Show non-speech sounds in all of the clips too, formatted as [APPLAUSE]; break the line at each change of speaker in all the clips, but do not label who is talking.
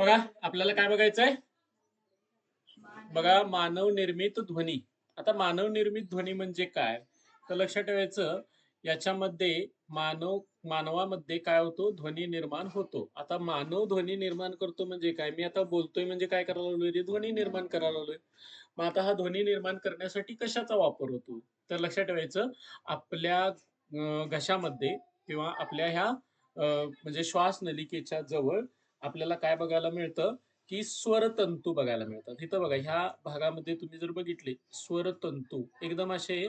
बघा आपल्याला काय बघायचंय? बघा मानव निर्मित ध्वनी. आता मानव निर्मित ध्वनी म्हणजे काय? तर लक्षात ठेवायचं याच्यामध्ये मानव मानवामध्ये काय होतो? ध्वनी निर्माण होतो. आता मानव ध्वनी निर्माण करतो म्हणजे काय? मी आता बोलतोय म्हणजे काय करायला लागलोय? रे? ध्वनी निर्माण करायला लागलोय. मग आता हा ध्वनी निर्माण करण्यासाठी कशाचा वापर होतो? तर लक्षात ठेवायचं आपल्या घशामध्ये किंवा आपल्या ह्या म्हणजे श्वास नलिकेच्या जवळ आपल्याला काय बघायला मिळतं की स्वरतंतू बघायला मिळतात. इथं बघा ह्या भागामध्ये तुम्ही जर बघितले स्वरतंतू. एकदम असे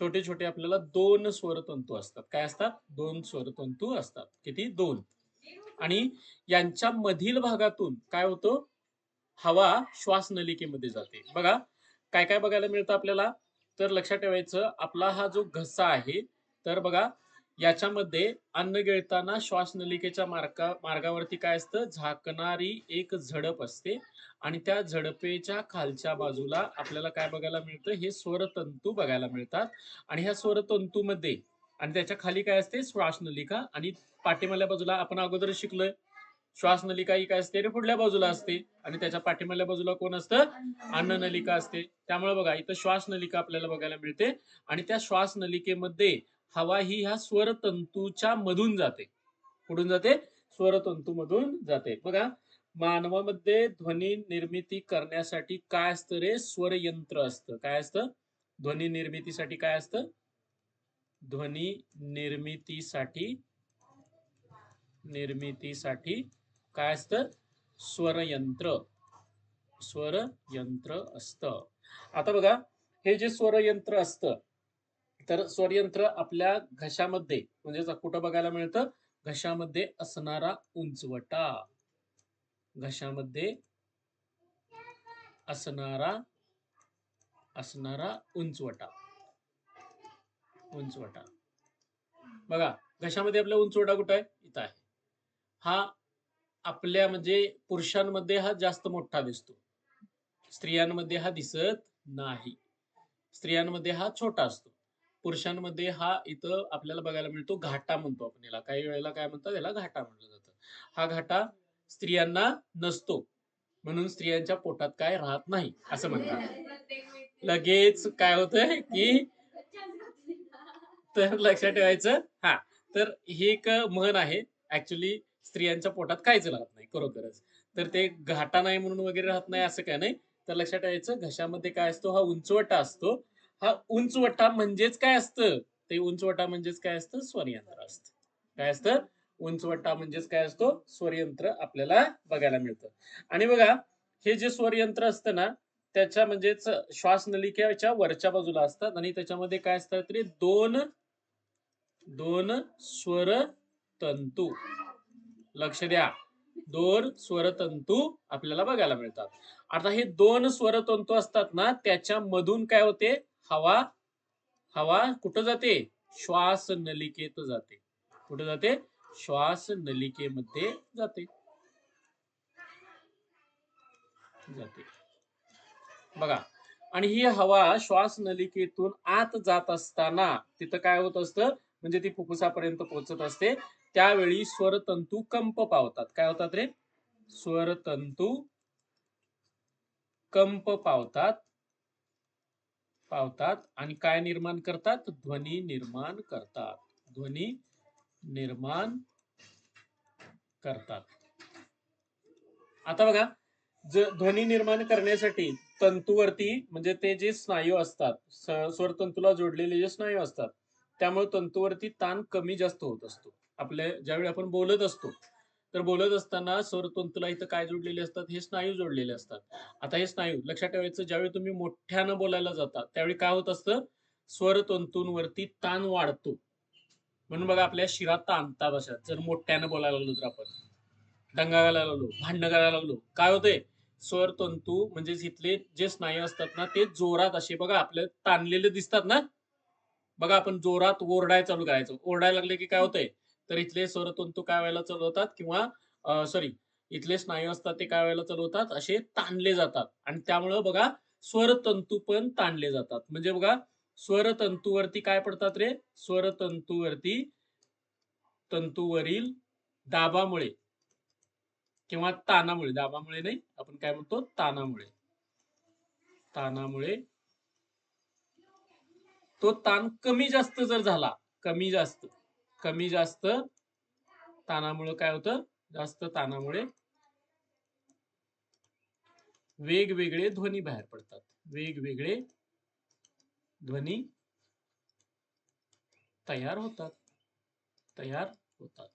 छोटे छोटे आपल्याला दोन स्वरतंतू असतात. काय असतात? दोन स्वरतंतू असतात. किती? दोन. आणि यांच्या मधील भागातून काय होतं? हवा श्वास नलिकेमध्ये जाते. बघा काय काय बघायला मिळतं आपल्याला? तर लक्षात ठेवायचं आपला हा जो घसा आहे तर बघा याच्यामध्ये अन्न गिळताना श्वासनलिकेच्या मार्गा मार्गावरती काय असतं? झाकणारी एक झडप असते आणि त्या झडपेच्या खालच्या बाजूला आपल्याला काय बघायला मिळतं? हे स्वरतंतू बघायला मिळतात आणि ह्या स्वरतंतूमध्ये आणि त्याच्याखाली काय असते? श्वासनलिका आणि पाठीमाल्या बाजूला आपण अगोदर शिकलोय. श्वासनलिका ही काय असते? पुढल्या बाजूला असते आणि त्याच्या पाठीमाल्या बाजूला कोण असतं? अन्न नलिका असते. त्यामुळे बघा इथं श्वासनलिका आपल्याला बघायला मिळते आणि त्या श्वास नलिकेमध्ये हवा ही ह्या स्वरतंतूच्या मधून जाते. कुठून जाते? स्वरतंतू मधून जाते. बघा मानवामध्ये ध्वनी निर्मिती करण्यासाठी काय असतं रे? स्वरयंत्र असतं. काय असतं? ध्वनी निर्मितीसाठी काय असतं? ध्वनी निर्मितीसाठी निर्मितीसाठी काय असतं? स्वरयंत्र. स्वरयंत्र असतं. आता बघा हे जे स्वरयंत्र असतं तर स्वरयंत्र आपल्या घशामध्ये म्हणजे कुठं बघायला मिळतं? घशामध्ये असणारा उंचवटा. घशामध्ये असणारा असणारा उंचवटा. उंचवटा. बघा घशामध्ये आपला उंचवटा कुठं आहे? इथं आहे. हा आपल्या म्हणजे पुरुषांमध्ये हा जास्त मोठा दिसतो. स्त्रियांमध्ये हा दिसत नाही. स्त्रियांमध्ये हा छोटा असतो. पुरुषांमध्ये हा इथं आपल्याला बघायला मिळतो घाटा म्हणतो आपण याला. काही वेळेला काय म्हणतात याला घाटा म्हटलं जातं. हा घाटा स्त्रियांना नसतो. म्हणून स्त्रियांच्या पोटात काय राहत नाही असं म्हणतात. लगेच काय होतंय की तर लक्षात ठेवायचं हा. तर हे एक म्हण आहे ऍक्च्युली स्त्रियांच्या पोटात काहीच राहत नाही खरोखरच. तर ते घाटा नाही म्हणून वगैरे राहत नाही असं काय नाही. तर लक्षात ठेवायचं घशामध्ये काय असतो? हा उंचवटा असतो. हा उंचवटा म्हणजेच काय असतं? ते उंचवटा म्हणजेच काय असतं? स्वरयंत्र असतं. काय असतं? उंचवटा म्हणजेच काय असतो? स्वरयंत्र आपल्याला बघायला मिळतं. आणि बघा हे जे स्वरयंत्र असतं ना त्याच्या म्हणजेच श्वास नलिकेच्या वरच्या बाजूला असतात आणि त्याच्यामध्ये काय असतात तरी दोन दोन स्वर तंतू लक्ष द्या. दोन स्वर तंतू आपल्याला बघायला मिळतात. आता हे दोन स्वर तंतू असतात ना त्याच्या मधून काय होते? हवा हवा कुठं जाते? श्वास नलिकेत जाते. कुठं जाते? श्वास नलिकेमध्ये जाते. जाते. बघा आणि ही हवा श्वास नलिकेतून आत जात असताना तिथं काय होत असतं? म्हणजे ती फुफ्फुसापर्यंत पोहोचत असते. त्यावेळी स्वरतंतू कंप पावतात. काय होतात रे? स्वरतंतू कंप पावतात. पावतात आणि काय निर्माण करतात? ध्वनी निर्माण करतात. ध्वनी निर्माण करतात. आता बघा ध्वनी निर्माण करण्यासाठी तंतूवरती म्हणजे ते जे स्नायू असतात स्वर स्वरतंतूला जोडलेले जे स्नायू असतात त्यामुळे तंतूवरती ताण कमी जास्त होत असतो. आपल्या ज्यावेळी आपण बोलत असतो तर बोलत असताना स्वरतंतूला इथं काय जोडलेले असतात? हे स्नायू जोडलेले असतात. आता हे स्नायू लक्षात ठेवायचं ज्यावेळी तुम्ही मोठ्यानं बोलायला जाता त्यावेळी काय होत असतं? स्वरतंतूंवरती ताण वाढतो. म्हणून बघा आपल्या शिरात ताणतात अशा. जर मोठ्यानं बोलायला लागलो तर आपण. दंगा घालायला लागलो भांडणं करायला लागलो. काय होतंय? स्वरतंतू म्हणजे इथले जे स्नायू असतात ना ते जोरात असे बघा आपले ताणलेले दिसतात ना? बघा आपण जोरात ओरडाय चालू करायचं. ओरडायला लागले की काय होतंय? तर इथले स्वरतंतू काय व्हायला चालवतात किंवा सॉरी इथले स्नायू असतात ते काय व्हायला चालवतात? असे ताणले जातात. आणि त्यामुळं बघा स्वरतंतू पण ताणले जातात. म्हणजे बघा स्वरतंतूवरती काय पडतात रे? स्वरतंतूवरती तंतूवरील दाबामुळे किंवा तानामुळे. दाबामुळे नाही आपण काय म्हणतो? तानामुळे. तानामुळे तो ताण कमी जास्त जर झाला कमी जास्त कमी जास्त ताणामुळे काय होतं? जास्त ताणामुळे वेगवेगळे ध्वनी बाहेर पडतात. वेगवेगळे ध्वनी तयार होतात. तयार होतात.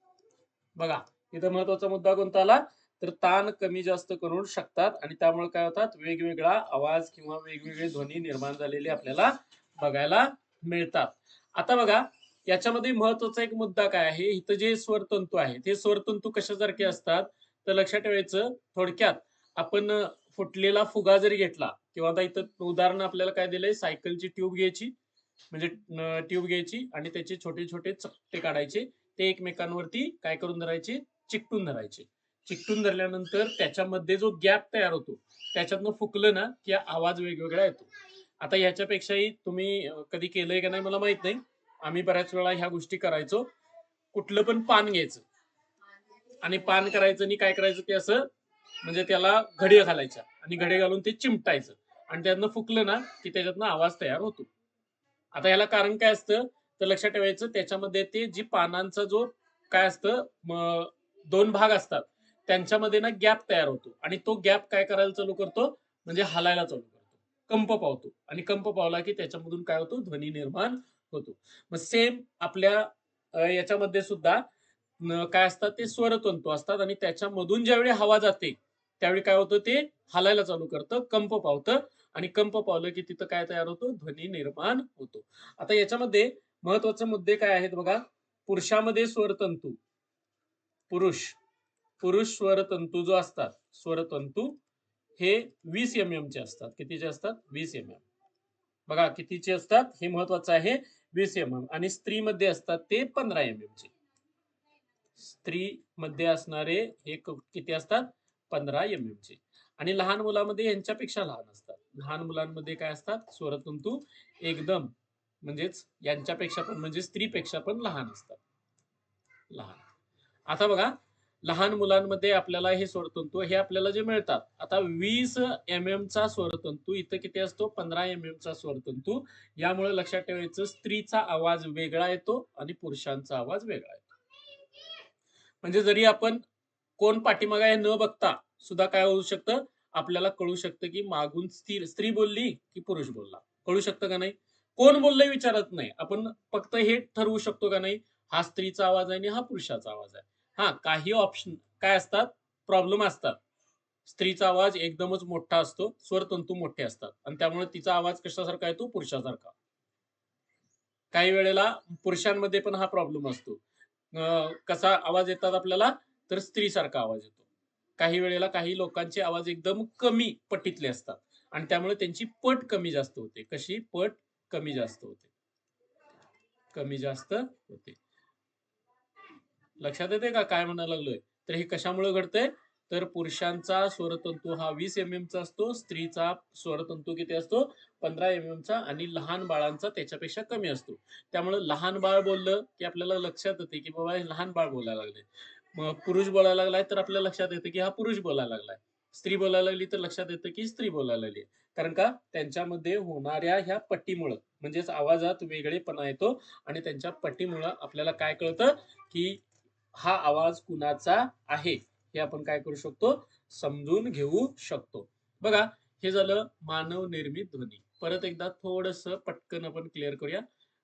बघा इथं महत्त्वाचा मुद्दा कोणता आला? तर ताण कमी जास्त करू शकतात आणि त्यामुळे काय होतात? वेगवेगळा आवाज किंवा वेगवेगळे ध्वनी निर्माण झालेले आपल्याला बघायला मिळतात. आता बघा याच्यामध्ये महत्त्वाचा एक मुद्दा काय आहे? इथं जे स्वरतंतू आहेत हे स्वरतंतू कशासारखे असतात? तर लक्षात ठेवायचं थोडक्यात आपण फुटलेला फुगा जरी घेतला किंवा आता इथं उदाहरण आपल्याला काय दिलंय? सायकलची ट्यूब घ्यायची म्हणजे ट्यूब घ्यायची आणि त्याचे छोटे छोटे चपटे काढायचे. ते एकमेकांवरती काय करून धरायचे? चिकटून धरायचे. चिकटून धरल्यानंतर त्याच्यामध्ये जो गॅप तयार होतो त्याच्यातनं फुकलं ना की आवाज वेगवेगळा येतो. आता याच्यापेक्षाही तुम्ही कधी केलंय का नाही मला माहीत नाही. आम्ही बऱ्याच वेळा ह्या गोष्टी करायचो. कुठलं पण पान घ्यायचं. आणि पान करायचं आणि काय करायचं ते असं म्हणजे त्याला घडी घालायच्या. आणि घडी घालून ते चिमटायचं. आणि त्यातनं फुकलं ना की त्याच्यातनं आवाज तयार होतो. आता याला कारण काय असतं? तर लक्षात ठेवायचं त्याच्यामध्ये ते जी पानांचा जो काय असतं? दोन भाग असतात. त्यांच्यामध्ये ना गॅप तयार होतो. आणि तो गॅप काय करायला चालू करतो? म्हणजे हलायला चालू करतो. कंप पावतो. आणि कंप पावला की त्याच्यामधून काय होतो? ध्वनी निर्माण होतो. मग सेम आपल्या याच्यामध्ये सुद्धा काय असतात ते स्वरतंतू असतात आणि त्याच्यामधून ज्यावेळी हवा जाते त्यावेळी काय होतं ते हलायला चालू करतं कंप पावतं आणि कंप पावलं की तिथं काय तयार होतो ध्वनी निर्माण होतो. आता याच्यामध्ये महत्त्वाचे मुद्दे काय आहेत बघा पुरुषामध्ये स्वरतंतू पुरुष पुरुष स्वरतंतू जो असतात स्वरतंतू हे वीस एम एम चे असतात. कितीचे असतात? वीस एम एम बघा कितीचे असतात? हे महत्वाचं आहे वीस एम एम आणि स्त्रीमध्ये असतात ते पंधरा एम एम चे. स्त्री मध्ये असणारे हे किती असतात? पंधरा एम एम चे. आणि लहान मुलामध्ये यांच्यापेक्षा लहान असतात. लहान मुलांमध्ये काय असतात? स्वरतंतू एकदम म्हणजेच यांच्यापेक्षा पण म्हणजे स्त्रीपेक्षा पण लहान असतात. लहान. आता बघा लहान मुलांमध्ये आपल्याला हे स्वरतंतू हे आपल्याला जे मिळतात. आता वीस एम एम चा स्वरतंतू इथं किती असतो? पंधरा एम एम चा स्वरतंतू. यामुळे लक्षात ठेवायचं स्त्रीचा आवाज वेगळा येतो आणि पुरुषांचा आवाज वेगळा येतो. म्हणजे जरी आपण कोण पाठीमागा हे न बघता सुद्धा काय होऊ शकतं? आपल्याला कळू शकतं की मागून स्त्री स्त्री बोलली की पुरुष बोलला. कळू शकतं का नाही? कोण बोललंय विचारत नाही. आपण फक्त हे ठरवू शकतो का नाही? हा स्त्रीचा आवाज आहे आणि हा पुरुषाचा आवाज आहे. हा काही ऑप्शन काय असतात? प्रॉब्लेम असतात. स्त्रीचा आवाज एकदमच मोठा असतो स्वरतंतू मोठे असतात. आणि त्यामुळे तिचा आवाज कशासारखा येतो पुरुषासारखा. काही वेळेला पुरुषांमध्ये पण हा प्रॉब्लेम असतो. कसा आवाज येतात आपल्याला? तर स्त्रीसारखा आवाज येतो. काही वेळेला काही लोकांचे आवाज एकदम कमी पटीतले असतात. आणि त्यामुळे त्यांची पट कमी जास्त होते. कशी? पट कमी जास्त होते. कमी जास्त होते. लक्षात येते का काय म्हणायला लागलोय? तर हे कशामुळे घडतंय? तर पुरुषांचा स्वरतंतू हा वीस एम चा असतो स्त्रीचा स्वरतंतू किती असतो? पंधरा एम चा आणि लहान बाळांचा त्याच्यापेक्षा कमी असतो. त्यामुळे लहान बाळ बोललं की आपल्याला लक्षात येते की बाबा हे लहान बाळ बोलायला लागले मग पुरुष बोलायला लागलाय तर आपल्याला लक्षात येतं की हा पुरुष बोलायला लागलाय. स्त्री बोलायला लागली तर लक्षात येतं की स्त्री बोलायला लागली कारण का? त्यांच्यामध्ये होणाऱ्या ह्या पट्टीमुळं म्हणजेच आवाजात वेगळेपणा येतो आणि त्यांच्या पट्टीमुळं आपल्याला काय कळतं? की हा आवाज कुणाचा आहे? हे आपण काय करू शकतो? समजून घेऊ शकतो. बघा हे झालं मानव निर्मित ध्वनी. परत एकदा थोडस पटकन आपण क्लिअर करूया.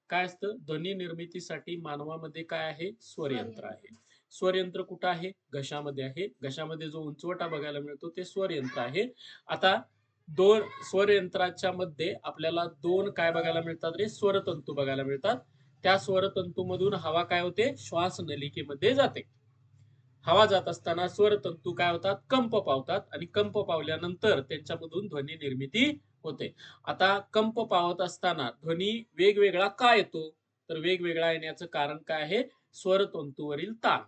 काय असतं? ध्वनी निर्मितीसाठी मानवामध्ये काय आहे? स्वरयंत्र आहे. स्वरयंत्र कुठं आहे? घशामध्ये आहे. घशामध्ये जो उंचवटा बघायला मिळतो ते स्वरयंत्र आहे. आता दोन स्वरयंत्राच्या मध्ये आपल्याला दोन काय बघायला मिळतात रे? स्वरतंतू बघायला मिळतात. त्या स्वरतंतूमधून हवा काय होते? श्वास नलिकेमध्ये जाते. हवा जात असताना स्वरतंतू काय होतात? कंप पावतात आणि कंप पावल्यानंतर त्यांच्यामधून ध्वनी निर्मिती होते. आता कंप पावत असताना ध्वनी वेगवेगळा का येतो? तर वेगवेगळा येण्याचं कारण काय आहे? स्वरतंतूवरील ताण.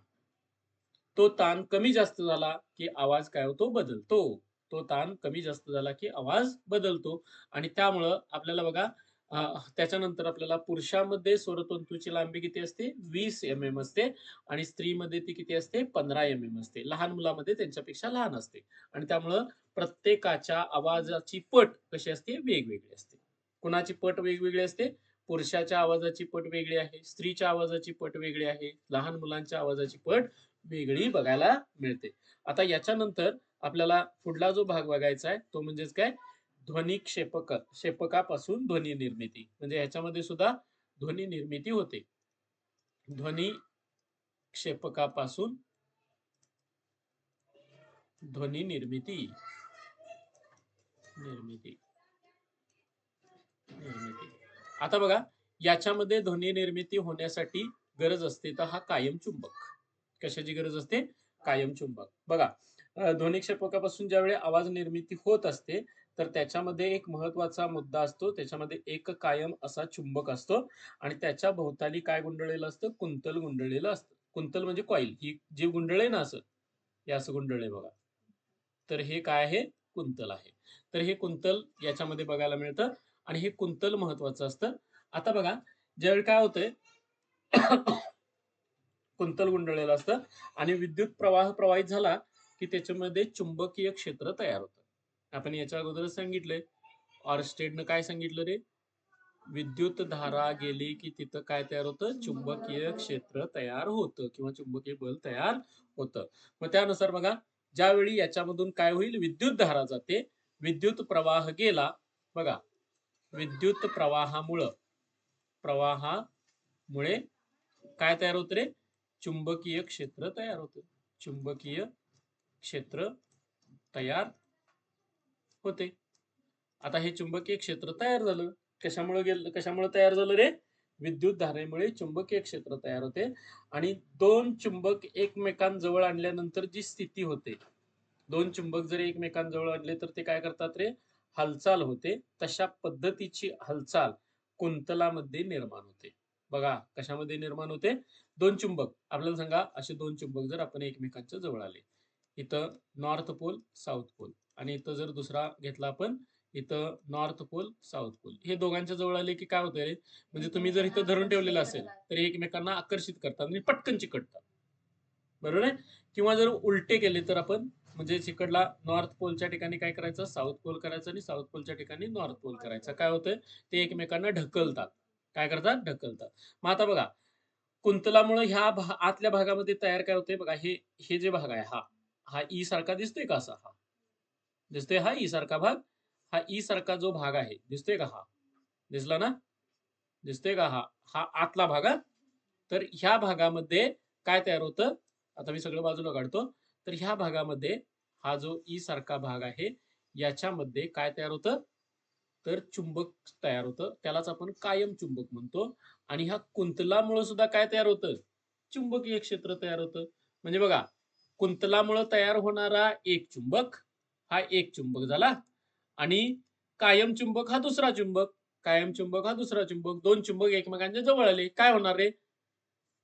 तो ताण कमी जास्त झाला की आवाज काय होतो? बदलतो. तो ताण कमी जास्त झाला की आवाज बदलतो. आणि त्यामुळं आपल्याला बघा त्याच्यानंतर आपल्याला पुरुषामध्ये स्वरतंतूची लांबी किती असते? वीस एम एम असते. आणि स्त्रीमध्ये ती किती असते? पंधरा एम एम असते. लहान मुलामध्ये त्यांच्यापेक्षा लहान असते. आणि त्यामुळं प्रत्येकाच्या आवाजाची पट कशी असते? वेगवेगळी असते. कुणाची पट वेगवेगळी असते? पुरुषाच्या आवाजाची पट वेगळी आहे. स्त्रीच्या आवाजाची पट वेगळी आहे. लहान मुलांच्या आवाजाची पट वेगळी बघायला मिळते. आता याच्यानंतर आपल्याला पुढला जो भाग बघायचा आहे तो म्हणजेच काय? ध्वनी क्षेपक क्षेपकापासून ध्वनी निर्मिती. म्हणजे ह्याच्यामध्ये सुद्धा ध्वनी निर्मिती होते. ध्वनी क्षेपकापासून ध्वनी निर्मिती. निर्मिती. निर्मिती. आता बघा याच्यामध्ये ध्वनी निर्मिती होण्यासाठी गरज असते तर हा कायम चुंबक कशाची गरज असते? कायम चुंबक बघा ध्वनी क्षेपकापासून ज्यावेळी आवाज निर्मिती होत असते तर त्याच्यामध्ये एक महत्त्वाचा मुद्दा असतो. त्याच्यामध्ये एक कायम असा चुंबक असतो आणि त्याच्या भोवताली काय गुंडळलेलं असतं? कुंतल गुंडळलेलं असतं. कुंतल म्हणजे कॉईल. ही जी गुंडळे ना असं? हे असं गुंडळे बघा. तर हे काय आहे? कुंतल आहे. तर हे कुंतल याच्यामध्ये बघायला मिळतं आणि हे कुंतल महत्वाचं असतं. आता बघा ज्यावेळी काय होतंय? [COUGHS] कुंतल गुंडळलेलं असतं आणि विद्युत प्रवाह प्रवाहित झाला की त्याच्यामध्ये चुंबकीय क्षेत्र तयार होतं. आपण याच्या अगोदरच सांगितलंय. ऑरस्टेडनं काय सांगितलं रे? विद्युत धारा गेली की तिथं काय तयार होतं? चुंबकीय क्षेत्र तयार होतं किंवा चुंबकीय बल तयार होतं. मग त्यानुसार बघा ज्यावेळी याच्यामधून काय होईल? विद्युत धारा जाते. विद्युत प्रवाह गेला. बघा विद्युत प्रवाहामुळं प्रवाहामुळे काय तयार होत रे? चुंबकीय क्षेत्र तयार होतं. चुंबकीय क्षेत्र तयार होते. आता हे चुंबकीय क्षेत्र तयार झालं. कशामुळे गेलं? कशामुळे तयार झालं रे? विद्युत धारेमुळे चुंबकीय क्षेत्र तयार होते आणि दोन चुंबक एकमेकांजवळ आणल्यानंतर जी स्थिती होते. दोन चुंबक जर एकमेकांजवळ आणले तर ते काय करतात रे? हालचाल होते. तशा पद्धतीची हालचाल कुंतलामध्ये निर्माण होते. बघा कशामध्ये निर्माण होते? दोन चुंबक. आपल्याला सांगा असे दोन चुंबक जर आपण एकमेकांच्या जवळ आले. इथं नॉर्थ पोल साऊथ पोल. आणि इथं जर दुसरा घेतला आपण इथं नॉर्थ पोल साऊथ पोल हे दोघांच्या जवळ आले की काय होतं रे? म्हणजे तुम्ही जर इथं धरून ठेवलेलं असेल तर एकमेकांना आकर्षित करतात आणि पटकन चिकटतात. बरोबर आहे? किंवा जर उलटे केले तर आपण म्हणजे चिकडला नॉर्थ पोलच्या ठिकाणी काय करायचं? साऊथ पोल करायचं आणि साऊथ पोलच्या ठिकाणी नॉर्थ पोल करायचं. काय होतंय? ते एकमेकांना ढकलतात. काय करतात? ढकलतात. मग आता बघा कुंतलामुळे ह्या भा- आतल्या भागामध्ये तयार काय होते बघा हे हे जे भाग आहे हा हा ई सारखा दिसतोय का असा? हा. दिसतोय हा ई सारखा भाग हा ई सारखा जो भाग आहे दिसतोय का हा? दिसला ना? दिसतोय का हा? हा आतला भाग तर ह्या भागामध्ये काय तयार होतं? आता मी सगळं बाजूला काढतो. तर ह्या भागामध्ये हा जो ई सारखा भाग आहे याच्यामध्ये काय तयार होतं? तर चुंबक तयार होतं. त्यालाच आपण कायम चुंबक म्हणतो. आणि ह्या कुंतलामुळे सुद्धा काय तयार होतं? चुंबकीय क्षेत्र तयार होतं. म्हणजे बघा कुंतलामुळे तयार होणारा एक चुंबक हा एक चुंबक झाला. आणि कायम चुंबक हा दुसरा चुंबक. कायम चुंबक हा दुसरा चुंबक. दोन चुंबक एकमेकांच्या जवळ आले. काय होणार रे?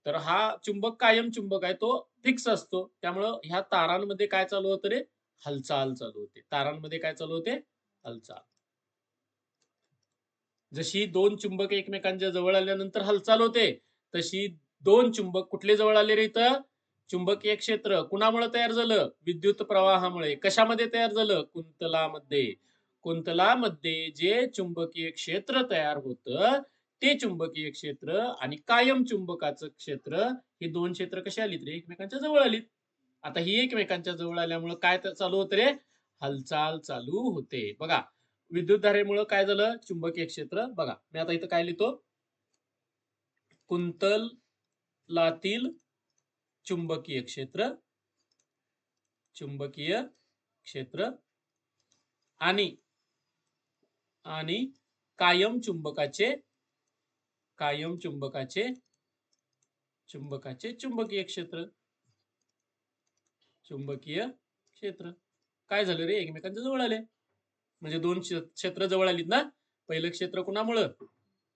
तर हा चुंबक कायम चुंबक आहे. तो फिक्स असतो. त्यामुळं ह्या तारांमध्ये काय चालू होतं रे? हालचाल चालू होते. तारांमध्ये काय चालू होते? हालचाल. जशी दोन चुंबक एकमेकांच्या जवळ आल्यानंतर हालचाल होते तशी दोन चुंबक कुठले जवळ आले रे इथं? चुंबकीय क्षेत्र कुणामुळे तयार झालं? विद्युत प्रवाहामुळे. कशामध्ये तयार झालं? कुंतलामध्ये. कुंतलामध्ये जे चुंबकीय क्षेत्र तयार होतं ते चुंबकीय क्षेत्र आणि कायम चुंबकाचं क्षेत्र ही दोन क्षेत्र कशी आलीत रे? एकमेकांच्या जवळ आलीत. आता ही एकमेकांच्या जवळ आल्यामुळे काय चालू होतं रे? हालचाल चालू होते. बघा विद्युत धारेमुळे काय झालं? चुंबकीय क्षेत्र. बघा मी आता इथं काय लिहितो? कुंतल लातील चुंबकीय क्षेत्र चुंबकीय क्षेत्र आणि आणि कायम चुंबकाचे कायम चुंबकाचे चुंबकाचे चुंबकीय क्षेत्र. चुंबकीय क्षेत्र. काय झालं रे? एकमेकांच्या जवळ आले. म्हणजे दोन क्षेत्र जवळ आलीत ना? पहिलं क्षेत्र कुणामुळं?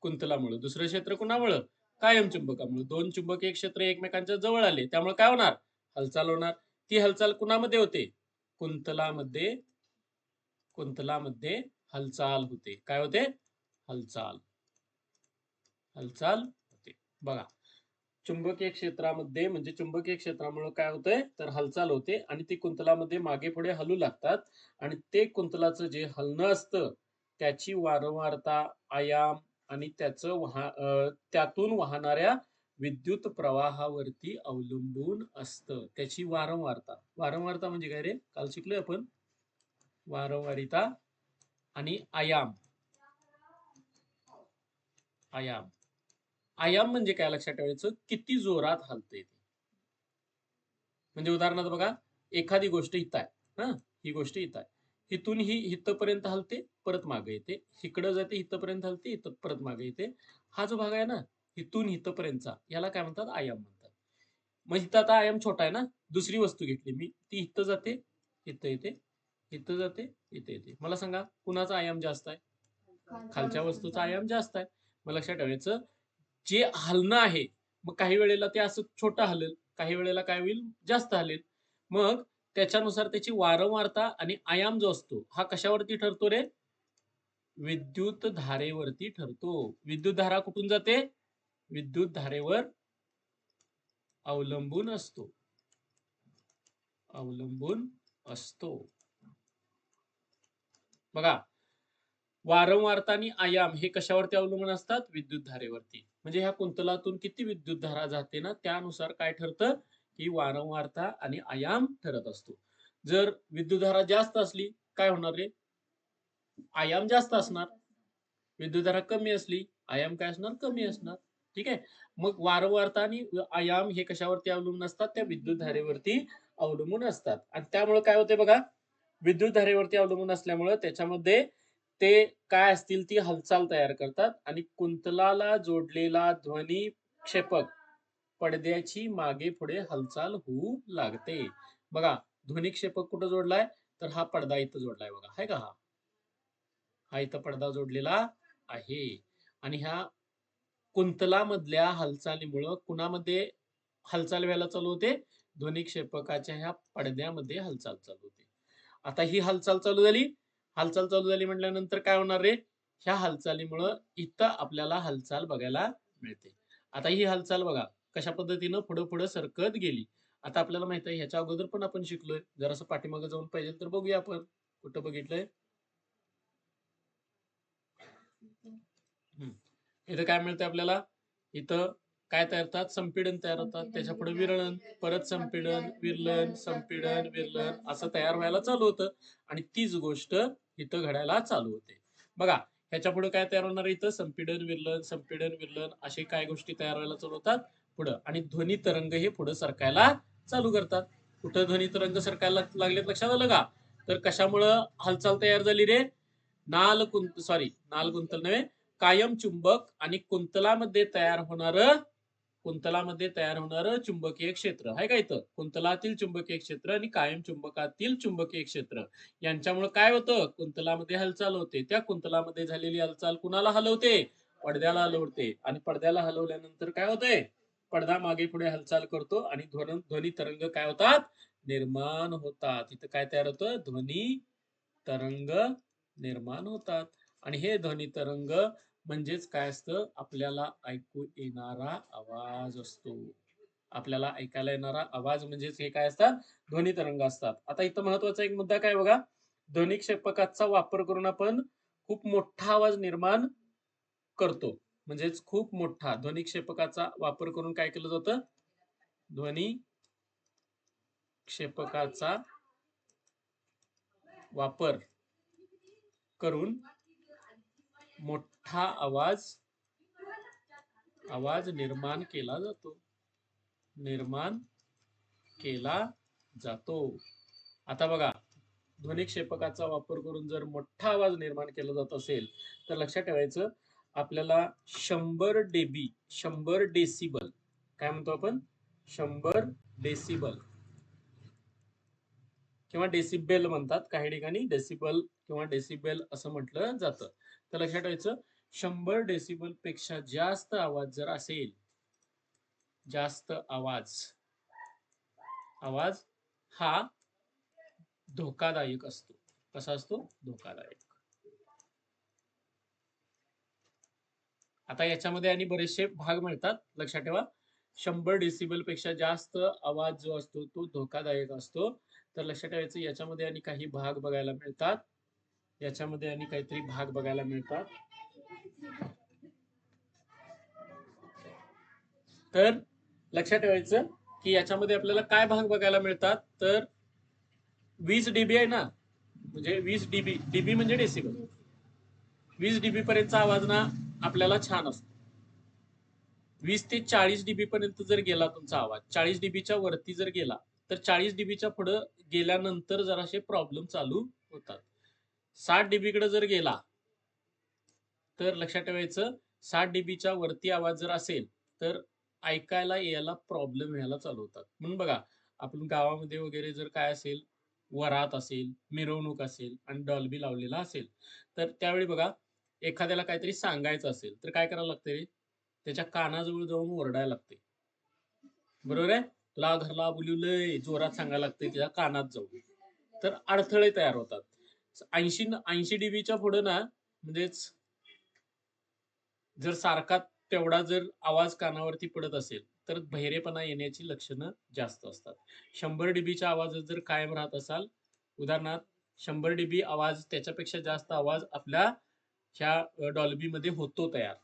कुंतलामुळं. दुसरं क्षेत्र कुणामुळं? कायम चुंबकामुळे. दोन चुंबकीय क्षेत्र एकमेकांच्या जवळ आले. त्यामुळे काय होणार? हालचाल होणार. ती हालचाल कुणामध्ये होते? कुंतलामध्ये कुंतलामध्ये हालचाल होते. काय होते? हालचाल. हालचाल होते. बघा. चुंबकीय क्षेत्रामध्ये म्हणजे चुंबकीय क्षेत्रामुळे काय होतंय तर हालचाल होते आणि ती कुंतलामध्ये मागे पुढे हलू लागतात आणि ते कुंतलाचं जे हलणं असतं त्याची वारंवारता आयाम आणि त्याचं वाह त्यातून वाहणाऱ्या विद्युत प्रवाहावरती अवलंबून असतं. त्याची वारंवारता. वारंवारता म्हणजे काय रे? काल शिकलोय आपण. वारंवारिता आणि आयाम. आयाम. आयाम म्हणजे काय? लक्षात ठेवायचं. किती जोरात हलते ते. म्हणजे उदाहरणार्थ बघा एखादी गोष्ट इथं आहे. हा? ही गोष्ट इथं आहे. हिथून ही हितपर्यंत हलते परत मागे येते. इकडं जाते हितपर्यंत हलते इथं परत मागे येते. हा जो भाग आहे ना इथून हितपर्यंतचा याला काय म्हणतात? आयाम म्हणतात. मग हिथं आता आयाम छोटा आहे ना दुसरी वस्तू घेतली मी ती इथं जाते इथं येते इथं जाते इथं येते. मला सांगा कुणाचा आयाम जास्त आहे? खालच्या वस्तूचा आयाम जास्त आहे. मग लक्षात ठेवायचं जे हलणं आहे मग काही वेळेला ते असं छोटं हलेल काही वेळेला काय होईल? जास्त हलेल. मग त्याच्यानुसार त्याची वारंवारता आणि आयाम जो असतो हा कशावरती ठरतो रे? विद्युत धारेवरती ठरतो. विद्युत धारा कुठून जाते? विद्युत धारेवर अवलंबून असतो. अवलंबून असतो. बघा वारंवारता आणि आयाम हे कशावरती अवलंबून असतात? विद्युत धारेवरती म्हणजे ह्या कुंतलातून किती विद्युत धारा जाते ना त्यानुसार काय ठरतं? ही वारंवारता आणि आयाम ठरत असतो. जर विद्युत धारा जास्त असली काय होणार रे? आयाम जास्त असणार. विद्युत धारा कमी असली आयाम काय असणार? कमी असणार. ठीक आहे? मग वारंवारता आणि आयाम हे कशावरती अवलंबून असतात? त्या विद्युत धारेवरती अवलंबून असतात. आणि त्यामुळे काय होते बघा? विद्युत धारेवरती अवलंबून असल्यामुळं त्याच्यामध्ये ते काय असतील? ती हालचाल तयार करतात. आणि कुंतलाला जोडलेला ध्वनी क्षेपक पडद्याची मागे पुढे हालचाल होऊ लागते. बघा ध्वनी क्षेपक कुठं जोडलाय? तर हा पडदा इथं जोडलाय बघा. हाय का हा? हा इथं पडदा जोडलेला आहे. आणि ह्या कुंतलामधल्या हालचालीमुळं कुणामध्ये हालचाल व्हायला चालू होते? ध्वनी क्षेपकाच्या ह्या पडद्यामध्ये हालचाल चालू होते. आता ही हालचाल चालू झाली. हालचाल चालू झाली म्हटल्यानंतर काय होणार रे? ह्या हालचालीमुळं इथं आपल्याला हालचाल बघायला मिळते. आता ही हालचाल बघा. कशा पद्धतीनं पुढं पुढं सरकत गेली. आता आपल्याला माहीत आहे ह्याच्या अगोदर पण आपण शिकलोय. जरासं पाठीमागे जाऊन पाहिजे तर बघूया आपण. कुठं बघितलंय? इथं काय मिळतंय आपल्याला? इथं काय तयार होतात? संपीडन तयार होतात. त्याच्या पुढे विरळण परत संपीडन विरलन संपीडन विरलन असं तयार व्हायला चालू होतं. आणि तीच गोष्ट इथं घडायला चालू होते. बघा ह्याच्या पुढे काय तयार होणार इथं? संपीडन विरलन संपीडन विरलन असे काय गोष्टी तयार व्हायला चालू होतात? पुढं. आणि ध्वनी तरंग हे पुढे सरकायला चालू करतात. कुठं ध्वनी तरंग सरकायला लागलेत लक्षात आलं का? तर कशामुळं हालचाल तयार झाली रे? नाल कुंत सॉरी नाल कुंतल नव्हे कायम चुंबक आणि कुंतलामध्ये तयार होणार कुंतलामध्ये तयार होणार चुंबकीय क्षेत्र. आहे का इथं? कुंतलातील चुंबकीय क्षेत्र आणि कायम चुंबकातील चुंबकीय क्षेत्र. यांच्यामुळे काय होतं? कुंतलामध्ये हालचाल होते. त्या कुंतलामध्ये झालेली हालचाल कुणाला हलवते? पडद्याला हलवते. आणि पडद्याला हलवल्यानंतर काय होतंय? पडदा मागे पुढे हालचाल करतो आणि ध्वन ध्वनी तरंग काय होतात? निर्माण होतात. इथं काय तयार होतं? ध्वनी तरंग निर्माण होतात. आणि हे ध्वनी तरंग म्हणजेच काय असतं? आपल्याला ऐकू येणारा आवाज असतो. आपल्याला ऐकायला येणारा आवाज म्हणजेच हे काय असतात? ध्वनी तरंग असतात. आता इथं महत्त्वाचा एक मुद्दा काय बघा? ध्वनी क्षेपकाचा वापर करून आपण खूप मोठा आवाज निर्माण करतो. म्हणजेच खूप मोठा ध्वनी क्षेपकाचा वापर करून काय केलं जातं? ध्वनी क्षेपकाचा वापर करून मोठा आवाज आवाज निर्माण केला जातो. निर्माण केला जातो. आता बघा ध्वनी क्षेपकाचा वापर करून जर मोठा आवाज निर्माण केला जात असेल तर लक्षात ठेवायचं आपल्याला शंभर डेबी शंभर डेसिबल काय म्हणतो आपण? शंभर डेसिबल किंवा डेसिबेल म्हणतात. काही ठिकाणी डेसिबल किंवा डेसिबेल असं म्हटलं जातं. तर लक्षात ठेवायचं शंभर डेसिबलपेक्षा जास्त आवाज जर असेल जास्त आवाज आवाज हा धोकादायक असतो. कसा असतो? धोकादायक. आता याच्यामध्ये आणि बरेचसे भाग मिळतात लक्षात ठेवा. शंभर डेसिबलपेक्षा जास्त आवाज जो असतो तो धोकादायक असतो. तर लक्षात ठेवायचं याच्यामध्ये आणि काही भाग बघायला मिळतात. याच्यामध्ये आणि काहीतरी भाग बघायला मिळतात. तर लक्षात ठेवायचं की याच्यामध्ये आपल्याला काय भाग बघायला मिळतात? तर वीस डीबी आहे ना? म्हणजे वीस डीबी डीबी म्हणजे डेसिबल वीस डीबी पर्यंतचा आवाज ना आपल्याला छान असतो. वीस ते चाळीस डीबी पर्यंत जर गेला तुमचा आवाज चाळीस डीबीच्या वरती जर गेला तर चाळीस डीबीच्या पुढे गेल्यानंतर जराशे प्रॉब्लेम चालू होतात. साठ डीबी कडे जर गेला तर लक्षात ठेवायचं साठ डीबीच्या वरती आवाज जर असेल तर ऐकायला यायला प्रॉब्लेम व्हायला चालू होतात. म्हणून बघा आपण गावामध्ये वगैरे जर काय असेल वरात असेल मिरवणूक असेल आणि डॉल्बी लावलेला असेल तर त्यावेळी बघा एखाद्याला काहीतरी सांगायचं असेल तर काय करायला लागतं रे? त्याच्या कानाजवळ जाऊन ओरडायला लागते. बरोबर आहे? ला घरला बोलवलंय जोरात सांगायला लागते त्याच्या कानात जाऊन. तर अडथळे तयार होतात. ऐंशी ऐंशी डीबीच्या पुढे ना म्हणजेच जर सारखा तेवढा जर आवाज कानावरती पडत असेल तर बहिरेपणा येण्याची लक्षणं जास्त असतात. शंभर डीबीच्या आवाजात जर कायम राहत असाल उदाहरणार्थ शंभर डीबी आवाज त्याच्यापेक्षा जास्त आवाज आपल्या ह्या डॉल्बीमध्ये होतो तयार.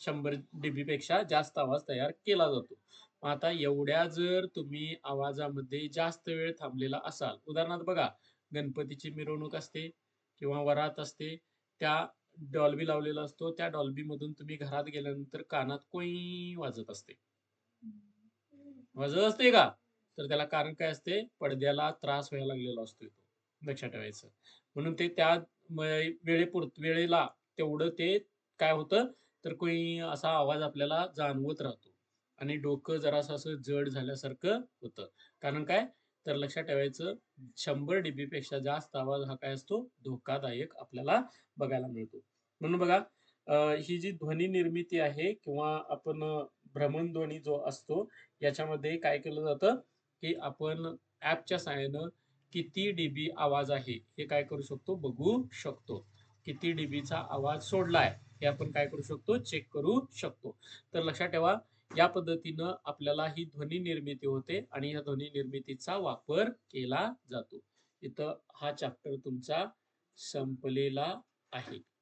शंभर डीबी पेक्षा जास्त आवाज तयार केला जातो. आता एवढ्या जर तुम्ही आवाजामध्ये जास्त वेळ थांबलेला असाल उदाहरणार्थ बघा गणपतीची मिरवणूक असते किंवा वरात असते त्या डॉल्बी लावलेला असतो त्या डॉल्बी मधून तुम्ही घरात गेल्यानंतर कानात कोई वाजत असते. वाजत असते का? तर त्याला कारण काय असते? पडद्याला त्रास व्हायला लागलेला असतो लक्षात ठेवायचं. म्हणून ते त्या वेळेपुर वेळेला तेवढं ते काय होतं तर कोणी असा आवाज आपल्याला जाणवत राहतो. आणि डोकं जरासं असं जड झाल्यासारखं होतं. कारण काय? तर लक्षात ठेवायचं शंभर डीबी पेक्षा जास्त आवाज हा काय असतो? धोकादायक आपल्याला बघायला मिळतो. म्हणून बघा ही जी ध्वनी निर्मिती आहे किंवा आपण भ्रमणध्वनी जो असतो याच्यामध्ये काय केलं जातं की आपण ऍपच्या सहाय्यानं किती डीबी आवाज आहे हे काय करू शकतो? बघू शकतो. किती डीबीचा आवाज सोडलाय हे आपण काय करू शकतो? चेक करू शकतो. तर लक्षात ठेवा या पद्धतीनं आपल्याला ही ध्वनी निर्मिती होते आणि या ध्वनी निर्मितीचा वापर केला जातो. इथं हा चॅप्टर तुमचा संपलेला आहे.